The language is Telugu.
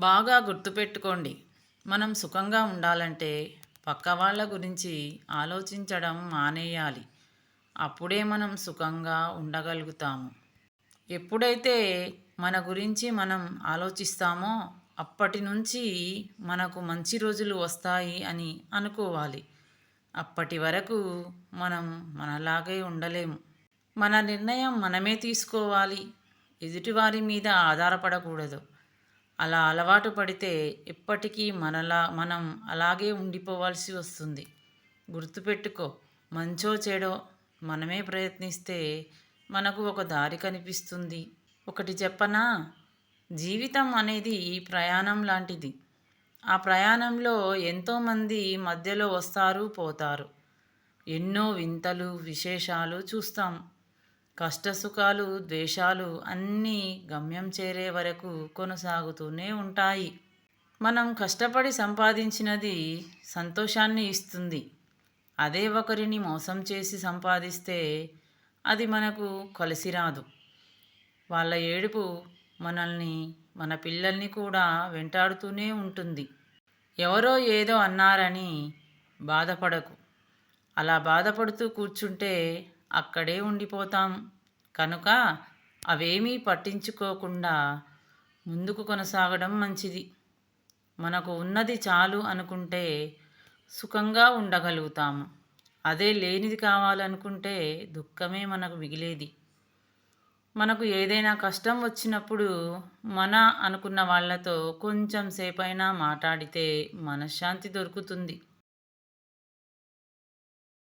బాగా గుర్తుపెట్టుకోండి. మనం సుఖంగా ఉండాలంటే పక్క వాళ్ళ గురించి ఆలోచించడం మానేయాలి. అప్పుడే మనం సుఖంగా ఉండగలుగుతాము. ఎప్పుడైతే మన గురించి మనం ఆలోచిస్తామో అప్పటి నుంచి మనకు మంచి రోజులు వస్తాయి అని అనుకోవాలి. అప్పటి వరకు మనం మనలాగే ఉండలేము. మన నిర్ణయం మనమే తీసుకోవాలి. ఎదుటివారి మీద ఆధారపడకూడదు. అలా అలవాటు పడితే ఎప్పటికీ మనలా మనం అలాగే ఉండిపోవాల్సి వస్తుంది. గుర్తుపెట్టుకో మంచో చెడో మనమే ప్రయత్నిస్తే మనకు ఒక దారి కనిపిస్తుంది. ఒకటి చెప్పనా? జీవితం అనేది ప్రయాణం లాంటిది. ఆ ప్రయాణంలో ఎంతోమంది మధ్యలో వస్తారు పోతారు. ఎన్నో వింతలు విశేషాలు చూస్తాం. కష్టసుఖాలు ద్వేషాలు అన్నీ గమ్యం చేరే వరకు కొనసాగుతూనే ఉంటాయి. మనం కష్టపడి సంపాదించినది సంతోషాన్ని ఇస్తుంది. అదే ఒకరిని మోసం చేసి సంపాదిస్తే అది మనకు కలిసి రాదు. వాళ్ళ ఏడుపు మనల్ని మన పిల్లల్ని కూడా వెంటాడుతూనే ఉంటుంది. ఎవరో ఏదో అన్నారని బాధపడకు. అలా బాధపడుతూ కూర్చుంటే అక్కడే ఉండిపోతాం. కనుక అవేమీ పట్టించుకోకుండా ముందుకు కొనసాగడం మంచిది. మనకు ఉన్నది చాలు అనుకుంటే సుఖంగా ఉండగలుగుతాము. అదే లేనిది కావాలనుకుంటే దుఃఖమే మనకు మిగిలేది. మనకు ఏదైనా కష్టం వచ్చినప్పుడు మన అనుకున్న వాళ్ళతో కొంచెం సేపైనా మాట్లాడితే మనశ్శాంతి దొరుకుతుంది.